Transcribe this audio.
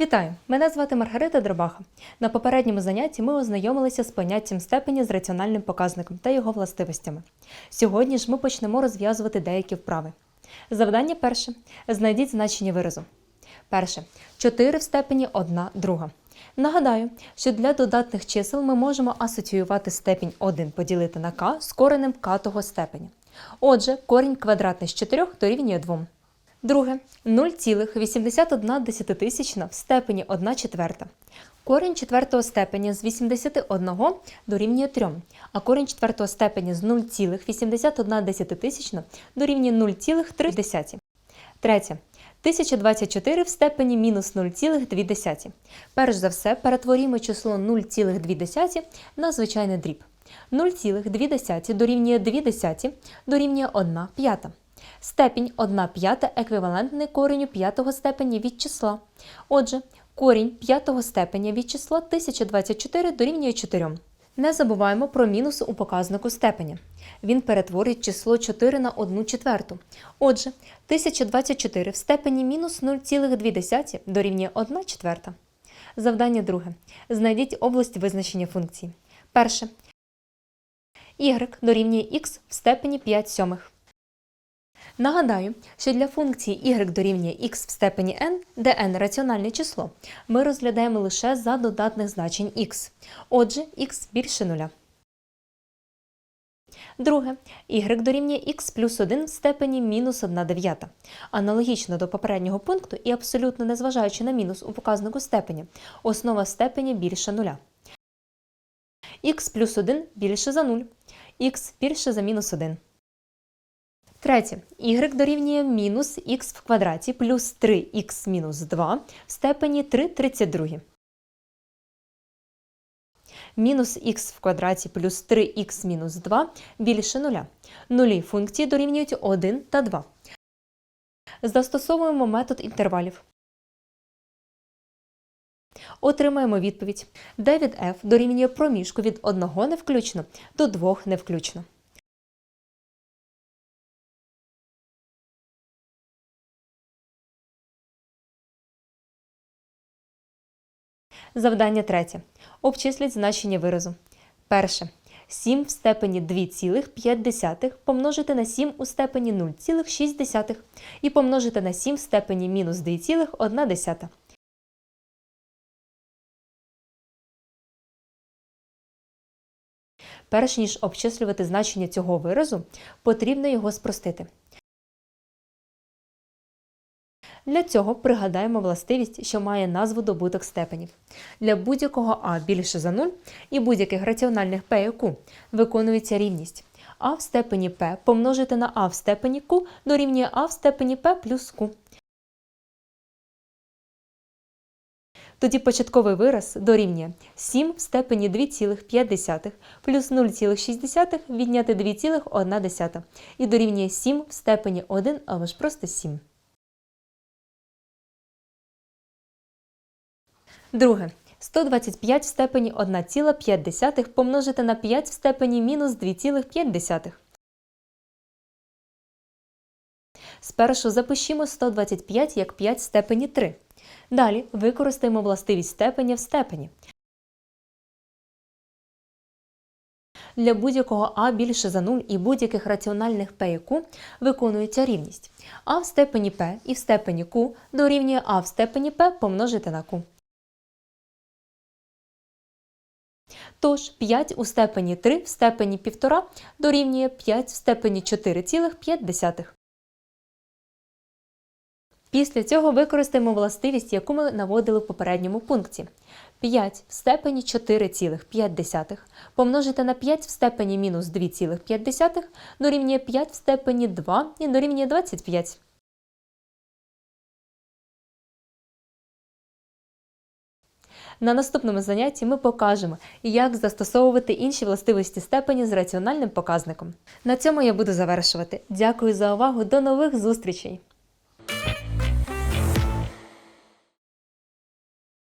Вітаю! Мене звати Маргарита Дробаха. На попередньому занятті ми ознайомилися з поняттям степені з раціональним показником та його властивостями. Сьогодні ж ми почнемо розв'язувати деякі вправи. Завдання перше. Знайдіть значення виразу. Перше. 4 в степені 1 друга. Нагадаю, що для додатних чисел ми можемо асоціювати степінь 1 поділити на k з коренем k того степеня. Отже, корінь квадратний з 4 дорівнює 2. Друге 0,81 десятитисячна в степені 1 четверта. Корінь четвертого степеня з 81 дорівнює 3, а корінь четвертого степеня з 0,81 десятитисячна дорівнює 0,3. Третє. 1024 в степені мінус 0,2. Перш за все, перетворімо число 0,2 на звичайний дріб. 0,2 дорівнює 2 дорівнює 1 п'ята. Степінь 1 п'ята еквівалентний коренню п'ятого степеня від числа. Отже, корінь п'ятого степеня від числа 1024 дорівнює 4. Не забуваємо про мінус у показнику степеня. Він перетворить число 4 на 1 четверту. Отже, 1024 в степені мінус 0,2 дорівнює 1 четверта. Завдання друге. Знайдіть область визначення функції. Перше. y дорівнює x в степені 5 сьомих. Нагадаю, що для функції y дорівнює x в степені n, де n – раціональне число, ми розглядаємо лише за додатних значень x. Отже, x більше нуля. Друге. y дорівнює x плюс 1 в степені мінус 1 дев'ята. Аналогічно до попереднього пункту і абсолютно незважаючи на мінус у показнику степені, основа степені більше нуля. x плюс 1 більше за 0, x більше за мінус 1. Третє. y дорівнює мінус х в квадраті плюс 3х мінус 2 в степені 3 32. Мінус х в квадраті плюс 3х мінус 2 більше нуля. Нулі функції дорівнюють 1 та 2. Застосовуємо метод інтервалів. Отримаємо відповідь. де від f дорівнює проміжку від 1 не включно до 2 не включно. Завдання третє. Обчисліть значення виразу. Перше. 7 в степені 2,5 помножити на 7 у степені 0,6 і помножити на 7 в степені мінус 2,1. Перш ніж обчислювати значення цього виразу, потрібно його спростити. Для цього пригадаємо властивість, що має назву добуток степенів. Для будь-якого а більше за 0 і будь-яких раціональних p і q виконується рівність. а в степені p помножити на а в степені q дорівнює а в степені p плюс q. Тоді початковий вираз дорівнює 7 в степені 2,5 плюс 0,6 відняти 2,1 і дорівнює 7 в степені 1 або ж просто 7. Друге. 125 в степені 1,5 помножити на 5 в степені мінус 2,5. Спершу запишімо 125 як 5 в степені 3. Далі використаємо властивість степеня в степені. Для будь-якого а більше за 0 і будь-яких раціональних p і q виконується рівність. а в степені p і в степені q дорівнює а в степені p помножити на q. Тож 5 у степені 3 в степені 1,5 дорівнює 5 в степені 4,5. Після цього використаємо властивість, яку ми наводили в попередньому пункті. 5 в степені 4,5 помножити на 5 в степені мінус 2,5 дорівнює 5 в степені 2 і дорівнює 25. На наступному занятті ми покажемо, як застосовувати інші властивості степені з раціональним показником. На цьому я буду завершувати. Дякую за увагу. До нових зустрічей!